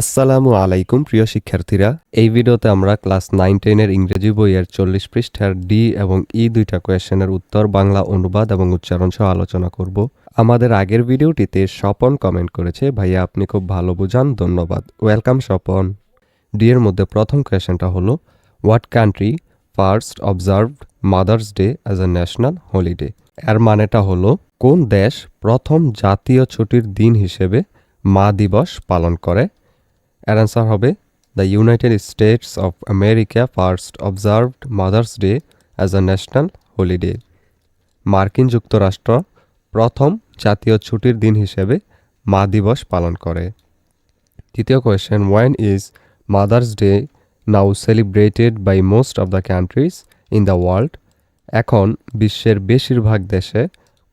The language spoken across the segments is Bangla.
আসসালামু আলাইকুম, প্রিয় শিক্ষার্থীরা। এই ভিডিওতে আমরা ক্লাস নাইন টেনের ইংরেজি বইয়ের চল্লিশ পৃষ্ঠার ডি এবং ই দুইটা কোয়েশনের উত্তর, বাংলা অনুবাদ এবং উচ্চারণ সহ আলোচনা করব। আমাদের আগের ভিডিওটিতে স্বপন কমেন্ট করেছে, ভাইয়া, আপনি খুব ভালো বুঝান, ধন্যবাদ। ওয়েলকাম, স্বপন। ডি এর মধ্যে প্রথম কোয়েশ্চেনটা হলো, what country first observed mother's day as a national holiday? এর মানেটা হলো, কোন দেশ প্রথম জাতীয় ছুটির দিন হিসেবে মা দিবস পালন করে? এর অ্যান্সার হবে the United States of America first observed mother's day as a national holiday মার্কিন যুক্তরাষ্ট্র প্রথম জাতীয় ছুটির দিন হিসেবে মা দিবস পালন করে। তৃতীয় question when is mother's day now celebrated by most of the countries in the world এখন বিশ্বের বেশিরভাগ দেশে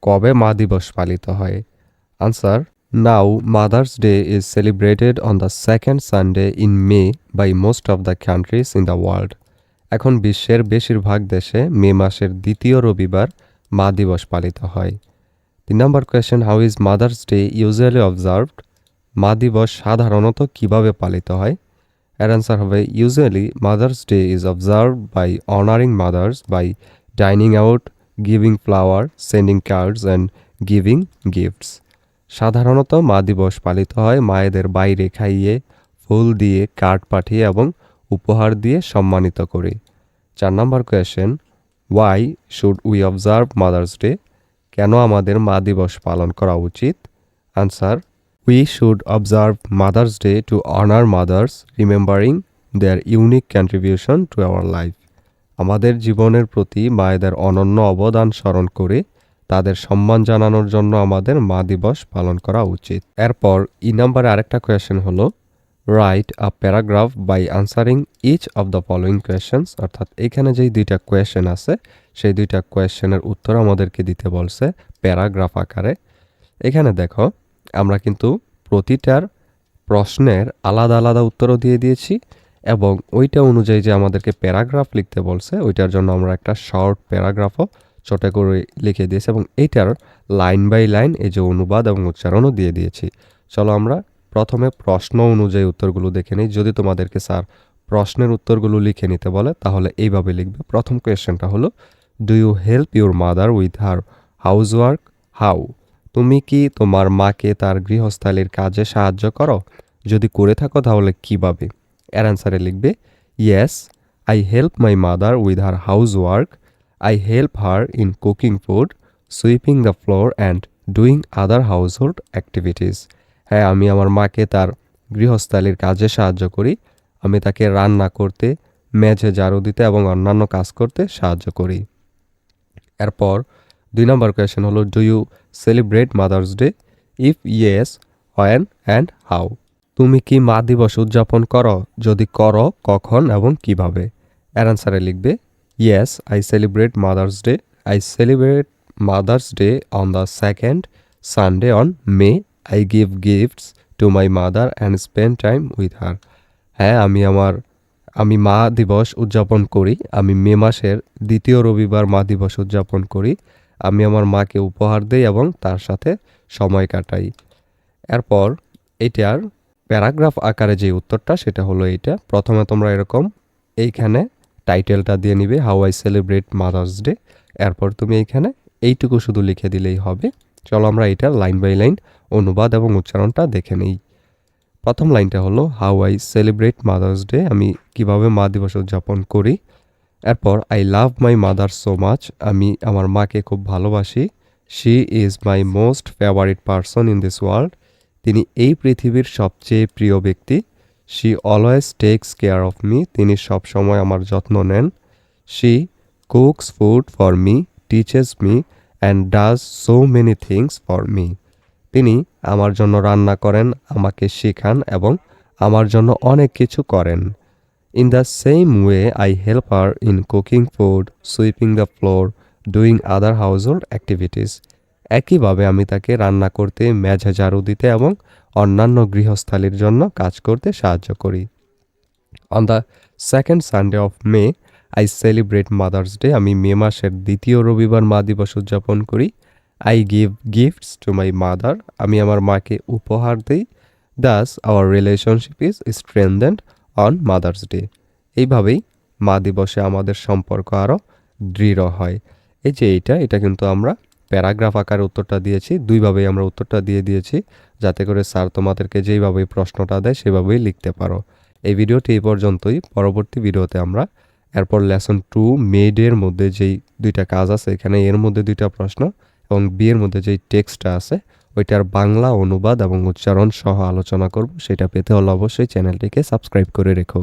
কবে মা দিবস পালিত হয়? Answer now mother's day is celebrated on the second Sunday in May by most of the countries in the world এখন বিশ্বের বেশিরভাগ দেশে মে মাসের দ্বিতীয় রবিবার মা দিবস পালিত হয়। তিন নম্বর question how is mother's day usually observed মা দিবস সাধারণত কীভাবে পালিত হয়? এর অ্যান্সার হবে usually mother's day is observed by honouring mothers by dining out giving flower sending cards and giving gifts সাধারণত মা দিবস পালিত হয় মায়েদের বাইরে খাইয়ে, ফুল দিয়ে কার্ড পাঠিয়ে এবং উপহার দিয়ে সম্মানিত করে। চার নম্বর question why should we observe mother's day কেন আমাদের মা দিবস পালন করা উচিত? Answer we should observe mother's day to honour mothers remembering their unique contribution to our life আমাদের জীবনের প্রতি মায়েদের অনন্য অবদান স্মরণ করে তাদের সম্মান জানানোর জন্য আমাদের মা দিবস পালন করা উচিত। এরপর ই নাম্বারে আরেকটা কোয়েশ্চেন হলো write a paragraph by answering each of the following questions অর্থাৎ এখানে যেই দুইটা কোয়েশ্চেন আছে, সেই দুইটা কোয়েশ্চেনের উত্তর আমাদেরকে দিতে বলছে প্যারাগ্রাফ আকারে। এখানে দেখো, আমরা কিন্তু প্রতিটার প্রশ্নের আলাদা আলাদা উত্তরও দিয়ে দিয়েছি এবং ওইটা অনুযায়ী যে আমাদেরকে প্যারাগ্রাফ লিখতে বলছে, ওইটার জন্য আমরা একটা শর্ট প্যারাগ্রাফও ছোট করে লিখে দিয়েছে এবং এইটার লাইন বাই লাইন এই যে অনুবাদ এবং উচ্চারণও দিয়ে দিয়েছি। চলো আমরা প্রথমে প্রশ্ন অনুযায়ী উত্তরগুলো দেখে নিই। যদি তোমাদেরকে স্যার প্রশ্নের উত্তরগুলো লিখে নিতে বলে, তাহলে এইভাবে লিখবে। প্রথম কোয়েশ্চেনটা হলো do you help your mother with her house work how তুমি কি তোমার মাকে তার গৃহস্থালির কাজে সাহায্য করো? যদি করে থাকো, তাহলে কীভাবে? এর অ্যান্সারে লিখবে yes I help my mother with her house work I help her in cooking food, sweeping the floor and doing other household activities. হ্যাঁ আমি আমার মাকে তার গৃহস্থালির কাজে সাহায্য করি। আমি তাকে রান্না করতে মেঝে ঝাড়ু দিতে এবং অন্যান্য কাজ করতে সাহায্য করি। এরপর দুই নম্বর কোয়েশ্চেন হলো do you celebrate mother's day if yes when and how তুমি কি মা দিবস উদযাপন করো? যদি করো কখন এবং কীভাবে? অ্যান্সারে লিখবে Yes, I celebrate Mother's Day. I celebrate Mother's Day on the second Sunday on May. I give gifts to my mother and spend time with her. হ্যাঁ আমি আমার আমি মা দিবস উদযাপন করি আমি মে মাসের দ্বিতীয় রবিবার মা দিবস উদযাপন করি আমি আমার মাকে উপহার দিই এবং তার সাথে সময় কাটাই এরপর এটার প্যারাগ্রাফ আকারে যে উত্তরটা সেটা হলো এইটা প্রথমে তোমরা এরকম এইখানে টাইটেলটা দিয়ে নিবে how I celebrate mother's day এরপর তুমি এইখানে এইটুকু শুধু লিখে দিলেই হবে। চলো আমরা এটা লাইন বাই লাইন অনুবাদ এবং উচ্চারণটা দেখে নেই। প্রথম লাইনটা হলো how I celebrate mother's day আমি কীভাবে মা দিবস উদযাপন করি। এরপর I love my mother so much আমি আমার মাকে খুব ভালোবাসি। She is my most favourite person in this world তিনি এই পৃথিবীর সবচেয়ে প্রিয় ব্যক্তি। She always takes care of me তিনি সব সময় আমার যত্ন নেন। She cooks food for me teaches me and does so many things for me তিনি আমার জন্য রান্না করেন, আমাকে শেখান এবং আমার জন্য অনেক কিছু করেন। In the same way I help her in cooking food sweeping the floor doing other household activities একইভাবে আমি তাকে রান্না করতে, মেঝে ঝাড়ু দিতে এবং অন্যান্য গৃহস্থালির জন্য কাজ করতে সাহায্য করি। On the second Sunday of May I celebrate mother's day আমি মে মাসের দ্বিতীয় রবিবার মা দিবস উদযাপন করি। I give gifts to my mother আমি আমার মাকে উপহার দিই। Thus our relationship is strengthened on mother's day এইভাবেই মা দিবসে আমাদের সম্পর্ক আরও দৃঢ় হয়। এই যে এইটা, এটা কিন্তু আমরা প্যারাগ্রাফ আকারে উত্তরটা দিয়েছি, দুইভাবেই আমরা উত্তরটা দিয়ে দিয়েছি, যাতে করে স্যার তোমাদেরকে যেইভাবে প্রশ্নটা দেয় সেভাবেই লিখতে পারো। এই ভিডিওটি এই পর্যন্তই, পরবর্তী ভিডিওতে আমরা এরপর লেসন টু মেডের মধ্যে যেই দুইটা কাজ আছে, এখানে এর মধ্যে দুইটা প্রশ্ন এবং বিয়ের মধ্যে যেই টেক্সটটা আছে, ওইটার বাংলা অনুবাদ এবং উচ্চারণ সহ আলোচনা করব, সেটা পেতে হলে অবশ্যই চ্যানেলটিকে সাবস্ক্রাইব করে রেখো।